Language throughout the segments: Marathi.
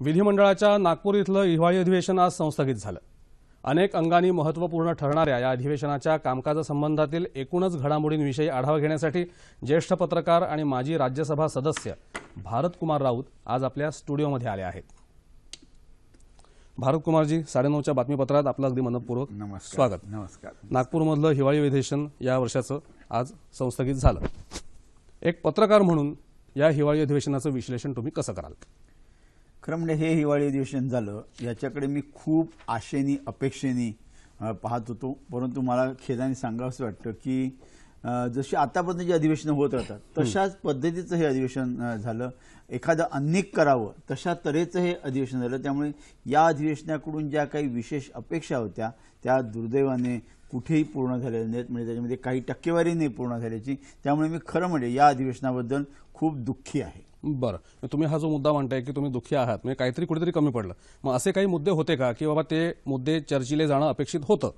विधिमंडळाच्या नागपूर इथलं हिवाळी अधिवेशन आज संस्थगित झालं. अनेक अंगांनी महत्त्वपूर्ण ठरणाऱ्या या अधिवेशनाच्या कामकाजासंबंधातील एकूणच घडामोडींविषयी आढावा घेण्यासाठी ज्येष्ठ पत्रकार आणि माजी राज्यसभा सदस्य भारत कुमार राऊत आज आपल्या स्टुडिओमध्ये आले आहेत. भारत कुमारजी साडेनऊच्या बातमीपत्रात आपलं अगदी मनपूर्वक नमस्कार. स्वागत. नमस्कार. नागपूरमधलं हिवाळी अधिवेशन या वर्षाचं आज संस्थगित झालं. एक पत्रकार म्हणून या हिवाळी अधिवेशनाचं विश्लेषण तुम्ही कसं कराल? खरं म्हणजे हे हिवाळी अधिवेशन झालं. याच्याकडे मी खूप आशेनी अपेक्षेनी पाहत होतो. परंतु मला खेदाने सांगावंसं वाटतं की जशी आतापर्यंत जी अधिवेशनं होत राहतात तशाच पद्धतीचं हे अधिवेशन झालं. एखादं अनेक करावं तशा तऱ्हेचं हे अधिवेशन झालं. त्यामुळे या अधिवेशनाकडून ज्या काही विशेष अपेक्षा होत्या त्या दुर्दैवाने कुठेही पूर्ण झालेल्या नाहीत. म्हणजे त्याच्यामध्ये काही टक्केवारी नाही पूर्ण झाल्याची. त्यामुळे मी खरं म्हणजे या अधिवेशनाबद्दल खूप दुःखी आहे. बरं. तुम्ही हा जो मुद्दा म्हणताय की तुम्ही दुःखी आहात म्हणजे काहीतरी कुठेतरी कमी पडलं. मग असे काही मुद्दे होते का? की बाबा ते मुद्दे चर्चिले जाणं अपेक्षित होतं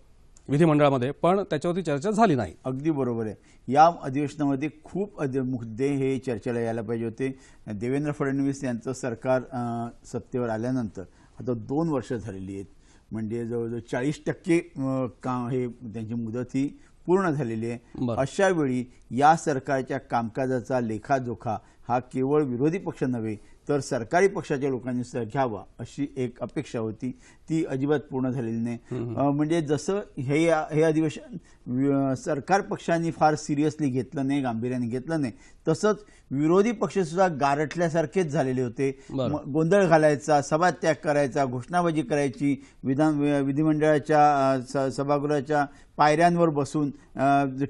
विधिमंडळामध्ये पण त्याच्यावरती चर्चा झाली नाही. अगदी बरोबर आहे. या अधिवेशनामध्ये खूप अध- मुद्दे हे चर्चेला यायला पाहिजे होते. देवेंद्र फडणवीस यांचं सरकार सत्तेवर आल्यानंतर आता दोन वर्ष झालेली आहेत. म्हणजे जवळजवळ चाळीस टक्के काम हे त्यांची मुदत ही पूर्ण झालेली आहे. अशा वेळी या सरकारच्या कामकाजाचा लेखाजोखा हा केवळ विरोधी पक्ष नव्हे तर सरकारी पक्षाच्या लोकांनी सुद्धा घ्यावा अशी एक अपेक्षा होती. ती अजिबात पूर्ण झालेली नाही. म्हणजे जसं हे हे अधिवेशन सरकार पक्षांनी फार सिरियसली घेतलं नाही गांभीर्याने घेतलं नाही. तसंच विरोधी पक्ष सुद्धा गारठल्यासारखेच झालेले होते. गोंधळ घालायचा सभात्याग करायचा घोषणाबाजी करायची विधान विधिमंडळाच्या सभागृहाच्या पायऱ्यांवर बसून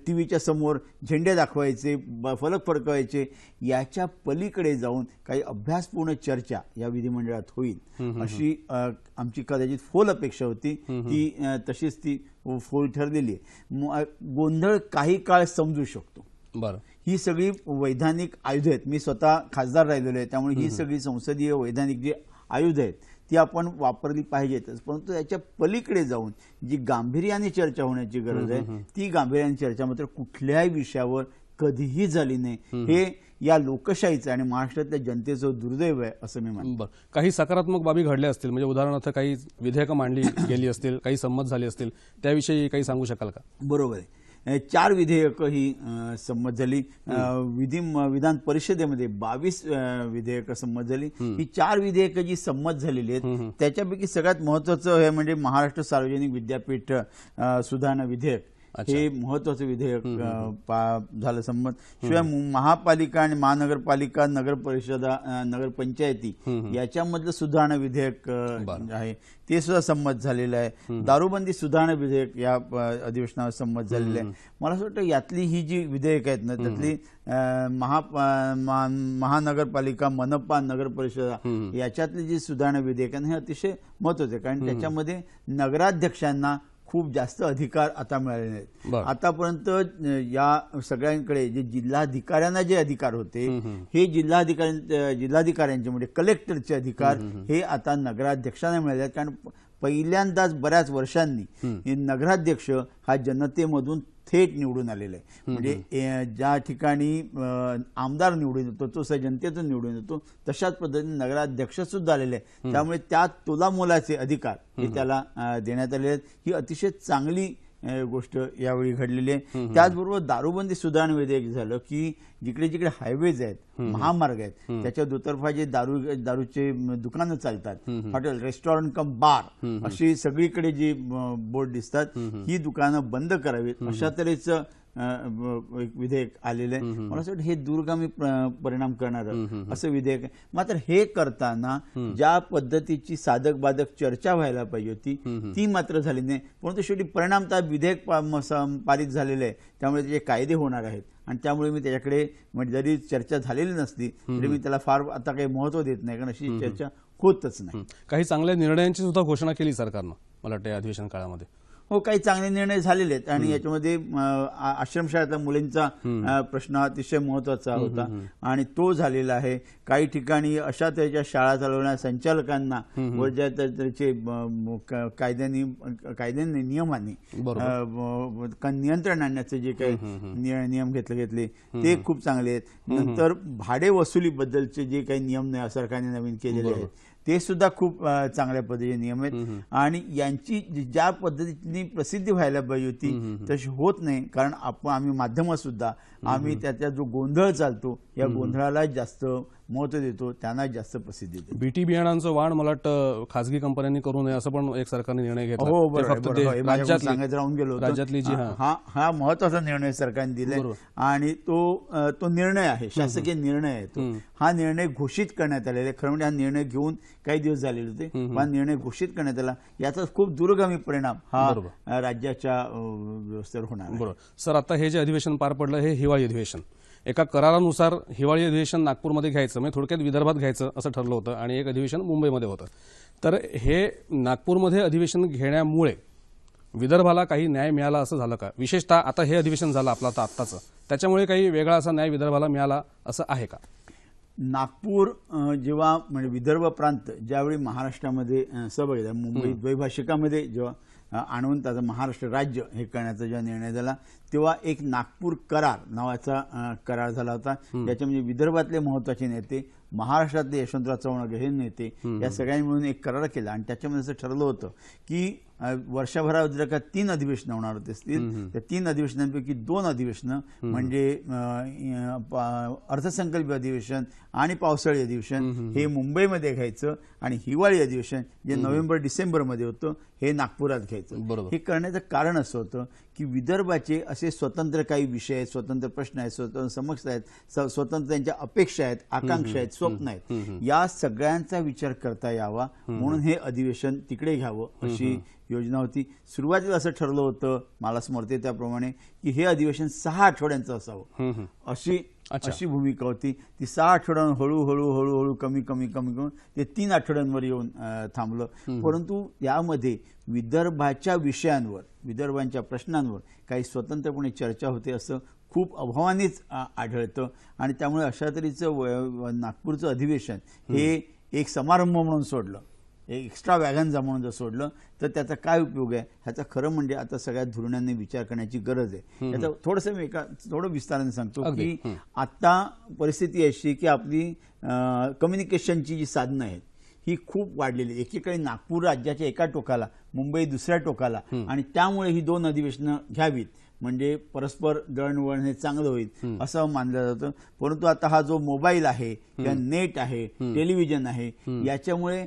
टी व्हीच्या समोर झेंडे दाखवायचे फलक फडकवायचे. याच्या पलीकडे जाऊन काही अभ्यासपूर्ण चर्चा या विधिमंडळात होईल. अशी आमची कदाचित फोल अपेक्षा होती. ती तशीच ती फोल ठरलेली आहे. गोंधळ काही काळ समजू शकतो. बरं. ही सगळी वैधानिक आयुध आहेत. मी स्वतः खासदार राहिलेलो आहे त्यामुळे ही सगळी संसदीय वैधानिक जी आयुध आहेत ती आपण वापरली पाहिजेतच. परंतु याच्या पलीकडे जाऊन जी गांभीर्याने चर्चा होण्याची गरज आहे ती गांभीर्याने चर्चा मात्र कुठल्याही विषयावर कधीही झाली नाही. हे या लोकशाहीचं आणि महाराष्ट्रातल्या जनतेचं दुर्दैव आहे असं मी मानतो बरं. काही सकारात्मक बाबी घडल्या असतील म्हणजे उदाहरणार्थ काही विधेयकं मांडली गेली असतील काही संमत झाली असतील त्याविषयी काही सांगू शकाल का? बरोबर आहे. चार विधेयकं ही संमत झाली. विधी विधान परिषदेमध्ये बावीस विधेयकं संमत झाली. ही चार विधेयकं जी संमत झालेली आहेत त्याच्यापैकी सगळ्यात महत्वाचं हे म्हणजे महाराष्ट्र सार्वजनिक विद्यापीठ सुधारणा विधेयक. हे महत्वाचं विधेयक झालं संमत. शिवाय महापालिका आणि महानगरपालिका नगर परिषदा नगरपंचायती याच्यामधलं सुधारणा विधेयक आहे. ते सुद्धा संमत झालेलं आहे. दारूबंदी सुधारणा विधेयक या अधिवेशनावर संमत झालेलं आहे. मला असं वाटतं यातली ही जी विधेयक आहेत ना त्यातली महा महानगरपालिका मनपा नगर परिषदा याच्यातली जी सुधारणा विधेयक आहे हे अतिशय महत्वाचं आहे. कारण त्याच्यामध्ये नगराध्यक्षांना खूप जास्त अधिकार आता मिळालेले आहेत. आतापर्यंत या सगळ्यांकडे जे जिल्हाधिकाऱ्यांना जे अधिकार होते हे जिल्हाधिकारी जिल्हाधिकाऱ्यांचे म्हणजे कलेक्टरचे अधिकार हे आता नगराध्यक्षांना मिळाले आहेत. कारण पहिल्यांदाच बऱ्याच वर्षांनी हे नगराध्यक्ष हा जनतेमधून थेट निवडून आलेला आहे. म्हणजे ज्या ठिकाणी आमदार निवडून येतो तो जनतेतून निवडून येतो तशाच पद्धतीने नगराध्यक्ष सुद्धा आलेले आहे त्यामुळे त्या तोलामोलाचे अधिकार हे त्याला देण्यात आले आहेत. ही अतिशय चांगली गोष्ट यावेळी घडलेली आहे. त्याचबरोबर दारूबंदी सुधारणा विधेयक झालं की जिकडे जिकडे हायवेज आहेत महामार्ग आहेत त्याच्या दुतर्फा जे दारू दारूचे दुकानं चालतात हॉटेल रेस्टॉरंट कम बार अशी सगळीकडे जी बोर्ड दिसतात ही दुकानं बंद करावीत. अशा तऱ्हेचं एक विधेयक आलेलं आहे. मला असं वाटतं हे दूरगामी परिणाम करणारं असं विधेयक आहे. मात्र हे करताना ज्या पद्धतीची साधक बाधक चर्चा व्हायला पाहिजे होती ती मात्र झाली नाही. परंतु शेवटी परिणामतः विधेयक पारित झालेलं आहे. त्यामुळे त्याचे कायदे होणार आहेत. आणि त्यामुळे मी त्याच्याकडे म्हणजे जरी चर्चा झालेली नसली तरी मी त्याला फार आता काही महत्त्व देत नाही कारण अशी चर्चा होतच नाही. काही चांगल्या निर्णयांची सुद्धा घोषणा केली सरकारनं मला वाटतं अधिवेशन काळामध्ये. हो काही चांगले निर्णय झालेले आहेत. आणि याच्यामध्ये आश्रमशाळेतल्या मुलींचा प्रश्न अतिशय महत्त्वाचा होता. आणि तो झालेला आहे. काही ठिकाणी अशा तऱ्हेच्या शाळा चालवणाऱ्या संचालकांना व ज्या क- कायद्यांनी कायद्यांनी नियमांनी नियंत्रण आणण्याचे जे काही निय- नियम घेतले घेतले ते खूप चांगले आहेत. नंतर भाडे वसुलीबद्दलचे जे काही नियम सरकारने नवीन केलेले आहेत ते सुद्धा खूप चांगल्या पद्धतीचे नियम आहेत आणि यांची ज्या पद्धतीने प्रसिद्धी व्हायला पाहिजे होती तशी होत नाही. कारण आपण आम्ही माध्यम सुद्धा आम्ही त्याचा जो गोंधळ चालतो या गोंधळाला जास्त महत्त्व देतो त्यांना जास्त प्रसिद्धी देतो. बीटी बियाणांचं वाण मला वाटतं खासगी कंपन्यांनी करू नये असं पण एक सरकारने निर्णय घेतला. हो बरोबर राहून गेलो. राज्यातली जी हा महत्त्वाचा निर्णय सरकारने दिलाय. बरोबर. आणि तो तो निर्णय आहे शासकीय निर्णय आहे तो. हा निर्णय घोषित करण्यात आलेला खरं म्हणजे हा निर्णय घेऊन काही दिवस झालेले होते. हा निर्णय घोषित करण्यात आला. याचा खूप दूरगामी परिणाम हा राज्याच्या व्यवस्थेवर होणार. बरोबर. सर आता हे जे अधिवेशन पार पडलं हे हिवाळी अधिवेशन. एका करारानुसार हिवाळी अधिवेशन नागपूरमध्ये घ्यायचं म्हणजे थोडक्यात विदर्भात घ्यायचं असं ठरलं होतं आणि एक अधिवेशन मुंबईमध्ये होतं. तर हे नागपूरमध्ये अधिवेशन घेण्यामुळे विदर्भाला काही न्याय मिळाला असं झालं का? विशेषतः आता हे अधिवेशन झालं आपलं आता आत्ताचं. त्याच्यामुळे काही वेगळा असा न्याय विदर्भाला मिळाला असं आहे का? नागपूर जेव्हा म्हणजे विदर्भ प्रांत ज्यावेळी महाराष्ट्रामध्ये झाला मुंबई द्वैभाषिकामध्ये जेव्हा आणून त्याचं महाराष्ट्र राज्य हे करण्याचा जेव्हा निर्णय झाला तेव्हा एक नागपूर करार नावाचा करार झाला होता. याच्या म्हणजे विदर्भातले महत्त्वाचे नेते महाराष्ट्रातले यशवंतराव चव्हाण हे नेते या सगळ्यांनी मिळून एक करार केला. आणि त्याच्यामध्ये असं ठरलं होतं की वर्षभरात जर का तीन अधिवेशनं होणार होते असतील. त्या तीन अधिवेशनांपैकी दोन अधिवेशनं म्हणजे अ, अ, पा- अर्थसंकल्पीय अधिवेशन आणि पावसाळी अधिवेशन हे मुंबईमध्ये घ्यायचं आणि हिवाळी अधिवेशन जे नोव्हेंबर डिसेंबरमध्ये होतं हे नागपुरात घ्यायचं. हे करण्याचं कारण असं होतं की विदर्भाचे असे स्वतंत्र काही विषय आहेत स्वतंत्र प्रश्न आहेत स्वतंत्र समस्या आहेत स्वतंत्र त्यांच्या अपेक्षा आहेत आकांक्षा आहेत स्वप्न आहेत. या सगळ्यांचा विचार करता यावा. म्हणून हे अधिवेशन तिकडे घ्यावं अशी योजना होती. सुरुवातीला असं ठरलं होतं मला स्मरते त्याप्रमाणे की हे अधिवेशन सहा आठवड्यांचं असावं. अशी. अशी भूमिका होती. ती सहा आठवड्यांवर हळूहळू हळूहळू कमी कमी कमी करून ते तीन आठवड्यांवर येऊन थांबलं. परंतु यामध्ये विदर्भाच्या विषयांवर विदर्भांच्या प्रश्नांवर काही स्वतंत्रपणे चर्चा होते असं खूप अभावानेच आढळतं. आणि त्यामुळे अशा तऱ्हेचं नागपूरचं अधिवेशन हे एक समारंभ म्हणून सोडलं. एक एक्स्ट्रा वॅगनचा म्हणून जर सोडलं तर त्याचा काय उपयोग आहे? ह्याचा खरं म्हणजे आता सगळ्या धोरणांनी विचार करण्याची गरज आहे. याचा थोडंसं मी एका थोडं विस्ताराने सांगतो. की आता परिस्थिती अशी की आपली कम्युनिकेशनची जी साधनं आहेत ही खूप वाढलेली. एकीकडे नागपूर राज्याच्या एका टोकाला मुंबई दुसऱ्या टोकाला आणि त्यामुळे ही दोन अधिवेशनं घ्यावीत. म्हणजे परस्पर दळणवळण हे चांगलं होईल असं मानलं जातं. परंतु आता हा जो मोबाईल आहे किंवा नेट आहे टेलिव्हिजन आहे याच्यामुळे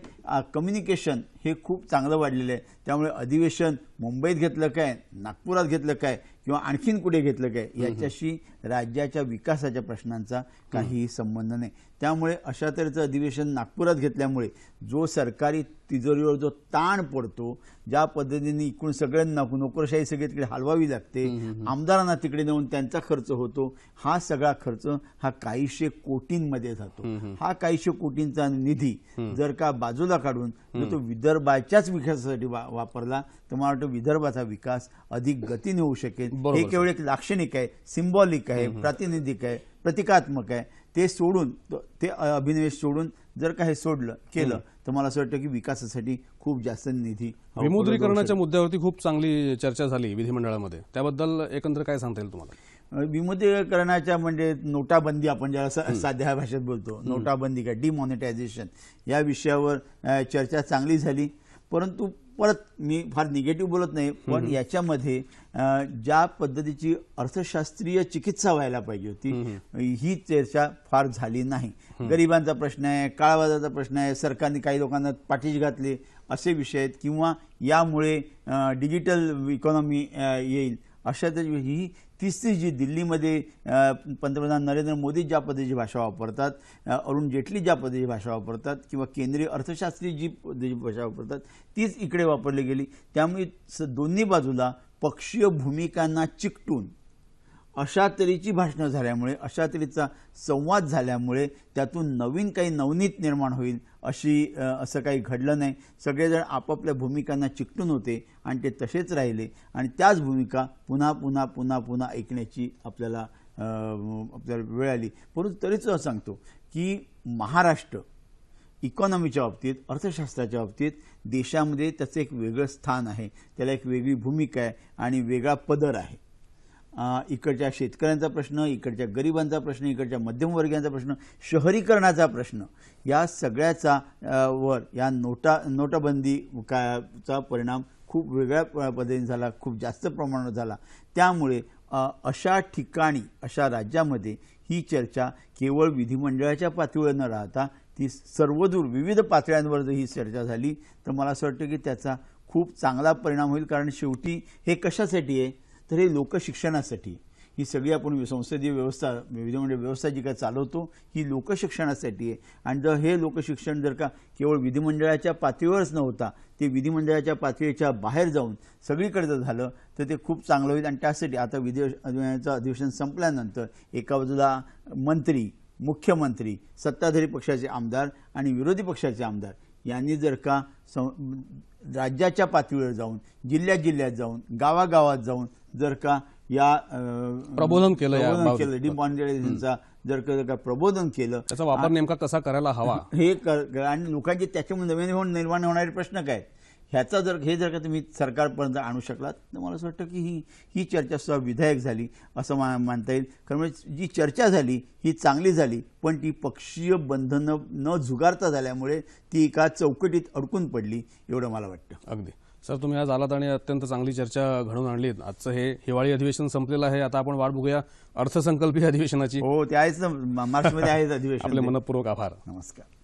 कम्युनिकेशन हे खूप चांगलं वाढलेलं आहे. त्यामुळे अधिवेशन मुंबईत घेतलं काय नागपुरात घेतलं काय किंवा आणखीन कुठे घेतलं काय याच्याशी राज्याच्या विकासाच्या प्रश्नांचा काहीही संबंध नाही. त्यामुळे अशा तऱ्हेचं अधिवेशन नागपुरात घेतल्यामुळे जो सरकारी तिजोरीवर जो ताण पडतो ज्या पद्धतीने इकडून सगळ्यांना नोकरशाही सगळी तिकडे हलवावी लागते आमदारांना तिकडे नेऊन त्यांचा खर्च होतो हा सगळा खर्च हा काहीशे कोटींमध्ये जातो. हा काहीशे कोटींचा निधी जर का बाजूला काढून जर तो विदर्भाच्याच विकासासाठी वापरला तर मला वाटतं विदर्भाचा विकास अधिक गतीने होऊ शकेल. हे केवळ एक लाक्षणिक आहे सिम्बॉलिक आहे. प्रातिनिधिक आहे प्रतिकात्मक आहे ते सोडून तो- अभिनिवेश सोडून जर का हे सोडलं केलं तर मला असं वाटतं की विकासासाठी खूप जास्त निधी विमुद्रीकरणाच्या मुद्द्यावरती खूप चांगली चर्चा झाली विधिमंडळामध्ये. त्याबद्दल एकंदर काय सांगता येईल तुम्हाला? विमुद्रीकरणाच्या म्हणजे नोटाबंदी आपण ज्याला साध्या भाषेत बोलतो नोटाबंदी काय डिमॉनिटायझेशन या विषयावर चर्चा चांगली झाली. परंतु परत मी फार निगेटिव्ह बोलत नाही पण याच्यामध्ये ज्या पद्धतीची अर्थशास्त्रीय चिकित्सा व्हायला पाहिजे होती ही चर्चा फार झाली नाही. गरिबांचा प्रश्न आहे काळाबाजाराचा प्रश्न आहे सरकारने काही लोकांना पाठीशी घातले असे विषय आहेत किंवा यामुळे डिजिटल इकॉनॉमी येईल. अशा ही तीस तीस जी दिल्लीमध्ये पंतप्रधान नरेंद्र मोदी ज्या पद्धतीची भाषा वापरतात अरुण जेटली ज्या पद्धतीची भाषा वापरतात किंवा केंद्रीय अर्थशास्त्री जी पद्धतीची भाषा वापरतात तीच इकडे वापरली गेली. त्यामुळे स- दोन्ही बाजूला पक्षीय भूमिकांना चिकटून अशा तऱ्हेची भाषणं झाल्यामुळे अशा तऱ्हेचा संवाद झाल्यामुळे त्यातून नवीन काही नवनीत निर्माण होईल अशी असं काही घडलं नाही. सगळेजण आपापल्या भूमिकांना चिकटून होते आणि ते तसेच राहिले. आणि त्याच भूमिका पुन्हा पुन्हा पुन्हा पुन्हा ऐकण्याची आपल्याला आपल्याला वेळ आली. परंतु तरीच सांगतो की महाराष्ट्र इकॉनॉमीच्या बाबतीत अर्थशास्त्राच्या बाबतीत देशामध्ये त्याचं एक वेगळं स्थान आहे. त्याला एक वेगळी भूमिका आहे आणि वेगळा पदर आहे. इकडच्या शेतकऱ्यांचा प्रश्न इकडच्या गरिबांचा प्रश्न इकडच्या मध्यमवर्गीयांचा प्रश्न शहरीकरणाचा प्रश्न या सगळ्याचा वर या नोटा नोटाबंदी काचा परिणाम खूप वेगळ्या पद्धतीने झाला खूप जास्त प्रमाणात झाला. त्यामुळे अशा ठिकाणी अशा राज्यामध्ये ही चर्चा केवळ विधिमंडळाच्या पातळीवर न राहता ती सर्वदूर विविध पातळ्यांवर जर ही चर्चा झाली. तर मला असं वाटतं की त्याचा खूप चांगला परिणाम होईल कारण शेवटी हे कशासाठी आहे? तर हे लोकशिक्षणासाठी ही सगळी आपण संसदीय व्यवस्था विधिमंडळ म्हणजे व्यवस्था जी काय चालवतो ही लोकशिक्षणासाठी आहे. आणि जर हे लोकशिक्षण जर का केवळ विधिमंडळाच्या पातळीवरच न होता ते विधिमंडळाच्या पातळीच्या बाहेर जाऊन सगळीकडे जर झालं तर ते खूप चांगलं होईल. आणि त्यासाठी आता विधी अधिवेशन संपल्यानंतर एका बाजूला मंत्री मुख्यमंत्री सत्ताधारी पक्षाचे आमदार आणि विरोधी पक्षाचे आमदार यांनी जर का सं राज्याच्या पातळीवर जाऊन जिल्ह्यात जिल्ह्यात जाऊन गावागावात जाऊन जर का या प्रबोधन केलं प्रबोधन. केलं डिमॉनिटायझेशनचा जर का जर का प्रबोधन केलं त्याचा वापर नेमका कसा करायला हवा? हे कर आणि लोकांचे त्याच्यामुळे नवीन निर्माण होणारे प्रश्न काय? ह्याचा जर हे जर का तुम्ही सरकारपर्यंत आणू शकलात तर मला असं वाटतं की ही ही चर्चा सुद्धा विधायक झाली असं मा मानता येईल. कारण म्हणजे जी चर्चा झाली ही चांगली झाली पण ती पक्षीय बंधनं न झुगारता झाल्यामुळे ती एका चौकटीत अडकून पडली एवढं मला वाटतं. अगदी. सर तुम्ही आज आलात आणि अत्यंत चांगली चर्चा घडवून आणली. आजचं हे हिवाळी अधिवेशन संपलेलं आहे. आता आपण वाट बघूया अर्थसंकल्पीय अधिवेशनाची. हो ते आहेच ना. मार्चमध्ये आहेच अधिवेशन आपले मनपूर्वक आभार. नमस्कार.